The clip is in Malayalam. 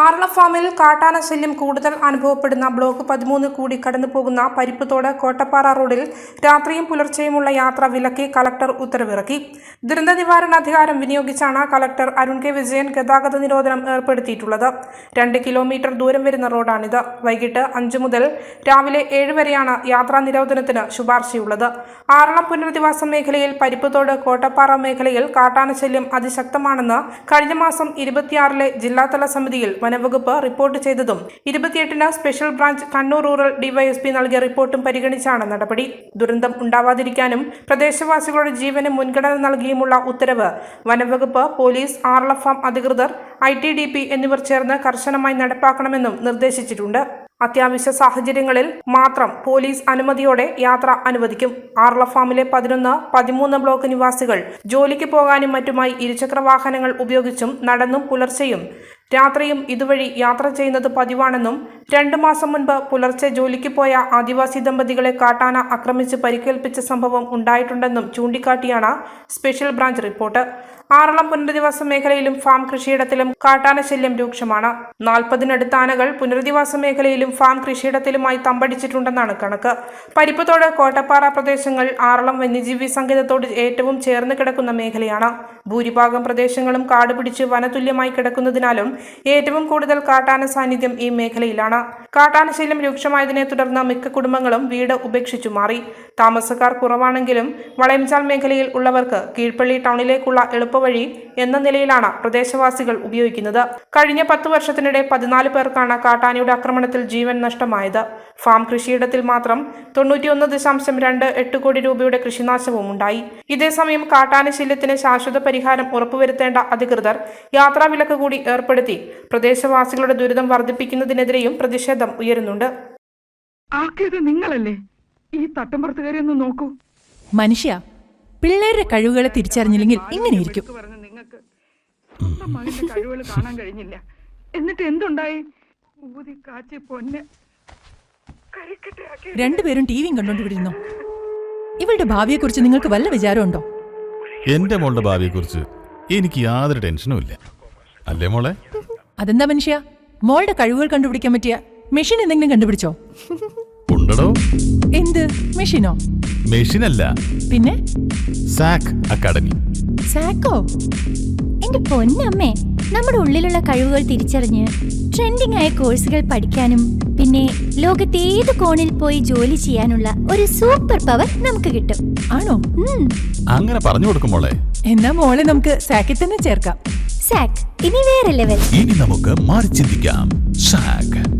ആറള ഫാമിൽ കാട്ടാന ശല്യം കൂടുതൽ അനുഭവപ്പെടുന്ന ബ്ലോക്ക് പതിമൂന്ന് കൂടി കടന്നു പോകുന്ന പരിപ്പുതോട് കോട്ടപ്പാറ റോഡിൽ രാത്രിയും പുലർച്ചെയുമുള്ള യാത്ര വിലക്കി കലക്ടർ ഉത്തരവിറക്കി. ദുരന്ത നിവാരണ അധികാരം വിനിയോഗിച്ചാണ് കലക്ടർ അരുൺ കെ വിജയൻ ഗതാഗത നിരോധനം ഏർപ്പെടുത്തിയിട്ടുള്ളത്. രണ്ട് കിലോമീറ്റർ ദൂരം വരുന്ന റോഡാണിത്. വൈകിട്ട് അഞ്ചു മുതൽ രാവിലെ ഏഴ് വരെയാണ് യാത്രാ നിരോധനത്തിന് ശുപാർശയുള്ളത്. ആറളം പുനരധിവാസ മേഖലയിൽ പരിപ്പുതോട് കോട്ടപ്പാറ മേഖലയിൽ കാട്ടാന ശല്യം അതിശക്തമാണെന്ന് കഴിഞ്ഞ മാസം ഇരുപത്തിയാറിലെ ജില്ലാതല സമിതിയിൽ വനവകുപ്പ് റിപ്പോർട്ട് ചെയ്തതും ഇരുപത്തിയെട്ടിന് special branch Kannur rural DYSP നൽകിയ റിപ്പോർട്ടും പരിഗണിച്ചാണ് നടപടി. ദുരന്തം ഉണ്ടാവാതിരിക്കാനും പ്രദേശവാസികളുടെ ജീവന് മുൻഗണന നൽകിയുമുള്ള ഉത്തരവ് വനംവകുപ്പ് പോലീസ് ആർള ഫാം അധികൃതർ ഐ ടി ഡി പി എന്നിവർ ചേർന്ന് കർശനമായി നടപ്പാക്കണമെന്നും നിർദ്ദേശിച്ചിട്ടുണ്ട്. അത്യാവശ്യ സാഹചര്യങ്ങളിൽ മാത്രം പോലീസ് അനുമതിയോടെ യാത്ര അനുവദിക്കും. ആർള ഫാമിലെ പതിനൊന്ന് പതിമൂന്ന് ബ്ലോക്ക് നിവാസികൾ ജോലിക്ക് പോകാനും മറ്റുമായി ഇരുചക്ര വാഹനങ്ങൾ ഉപയോഗിച്ചും നടന്നും പുലർച്ചെയും രാത്രിയും ഇതുവഴി യാത്ര ചെയ്യുന്നത് പതിവാണെന്നും രണ്ടു മാസം മുൻപ് പുലർച്ചെ ജോലിക്ക് പോയ ആദിവാസി ദമ്പതികളെ കാട്ടാന ആക്രമിച്ച് പരിക്കേൽപ്പിച്ച സംഭവം ഉണ്ടായിട്ടുണ്ടെന്നും ചൂണ്ടിക്കാട്ടിയാണ് സ്പെഷ്യൽ ബ്രാഞ്ച് റിപ്പോർട്ട്. ആറളം പുനരധിവാസ മേഖലയിലും ഫാം കൃഷിയിടത്തിലും കാട്ടാന ശല്യം രൂക്ഷമാണ്. നാൽപ്പതിനടുത്ത ആനകൾ പുനരധിവാസ മേഖലയിലും ഫാം കൃഷിയിടത്തിലുമായി തമ്പടിച്ചിട്ടുണ്ടെന്നാണ് കണക്ക്. പരിപ്പത്തോട് കോട്ടപ്പാറ പ്രദേശങ്ങൾ ആറളം വന്യജീവി സങ്കേതത്തോട് ഏറ്റവും ചേർന്ന് കിടക്കുന്ന മേഖലയാണ്. ഭൂരിഭാഗം പ്രദേശങ്ങളും കാട് പിടിച്ച് വനതുല്യമായി കിടക്കുന്നതിനാലും ഏറ്റവും കൂടുതൽ കാട്ടാന സാന്നിധ്യം ഈ മേഖലയിലാണ്. കാട്ടാന ശല്യം രൂക്ഷമായതിനെ തുടർന്ന് മിക്ക കുടുംബങ്ങളും വീട് ഉപേക്ഷിച്ചു മാറി. താമസക്കാർ കുറവാണെങ്കിലും വളയംചാൽ മേഖലയിൽ ഉള്ളവർക്ക് കീഴ്പള്ളി ടൗണിലേക്കുള്ള എളുപ്പവഴി എന്ന നിലയിലാണ് പ്രദേശവാസികൾ ഉപയോഗിക്കുന്നത്. കഴിഞ്ഞ പത്ത് വർഷത്തിനിടെ പതിനാല് പേർക്കാണ് കാട്ടാനയുടെ ആക്രമണത്തിൽ ജീവൻ നഷ്ടമായത്. ഫാം കൃഷിയിടത്തിൽ മാത്രം തൊണ്ണൂറ്റിയൊന്ന് ദശാംശം രണ്ട് എട്ട് കോടി രൂപയുടെ കൃഷിനാശവും ഉണ്ടായി. ഇതേസമയം കാട്ടാന ശല്യത്തിന് ശാശ്വത പരിഹാരം ഉറപ്പുവരുത്തേണ്ട അധികൃതർ യാത്രാവിലക്ക് കൂടി ഏർപ്പെടുത്തി പ്രദേശവാസികളുടെ ദുരിതം വർദ്ധിപ്പിക്കുന്നതിനെതിരെയും പ്രതിഷേധം ഉയരുന്നുണ്ട്. ആക്കിയത് നിങ്ങളല്ലേ? ഈ തട്ടമ്പുറത്തുകാരി ഒന്ന് നോക്കൂ. മനുഷ്യ പിള്ളേരുടെ കഴിവുകളെ തിരിച്ചറിഞ്ഞില്ലെങ്കിൽ ഇങ്ങനെയിരിക്കും. നിങ്ങൾക്ക് സ്വന്തം മകന്റെ കഴിവുകൾ കാണാൻ കഴിഞ്ഞില്ല. എന്നിട്ട് എന്തുണ്ടായി? ഊതി കാച്ചി പൊന്നെ കരിക്കട്ടയാക്കി രണ്ടുപേരും ടിവിയും കണ്ടോണ്ടിരുന്നു ഇവളുടെ ഭാവിയെക്കുറിച്ച് നിങ്ങൾക്ക് വല്ല വിചാരമുണ്ടോ? എന്റെ മോളുടെ ഭാവിയെക്കുറിച്ച് എനിക്ക് യാതൊരു ടെൻഷനും ഇല്ല. അല്ലേ മോളെ? അതെന്താ മനുഷ്യ? മോളുടെ കഴിവുകൾ കണ്ടുപിടിക്കാൻ പറ്റിയ മെഷീൻ എന്തെങ്കിലും കണ്ടുപിടിച്ചോ? ഉണ്ടടോ എന്ത്? മെഷീനോ? മെഷീനല്ല. പിന്നെ? സാക് അക്കാഡമി. സാക്കോ? എന്റെ പൊന്നമ്മേ നമ്മുടെ ഉള്ളിലുള്ള കഴിവുകൾ തിരിച്ചറിഞ്ഞ് ട്രെൻഡിംഗ് ആയ കോഴ്സുകൾ പഠിക്കാനും പിന്നെ ലോകത്തെ ഏത് കോണിൽ പോയി ജോലി ചെയ്യാനുള്ള ഒരു സൂപ്പർ പവർ നമുക്ക് കിട്ടും. ആണോ? അങ്ങനെ പറഞ്ഞു കൊടുക്കും മോളെ. എന്നാ മോളെ നമുക്ക് സാക്കിൽ തന്നെ ചേർക്കാം. സാക്ക് ഇനി വേറെ ലെവൽ. ഇനി നമുക്ക് മാറി ചിന്തിക്കാം. സാക്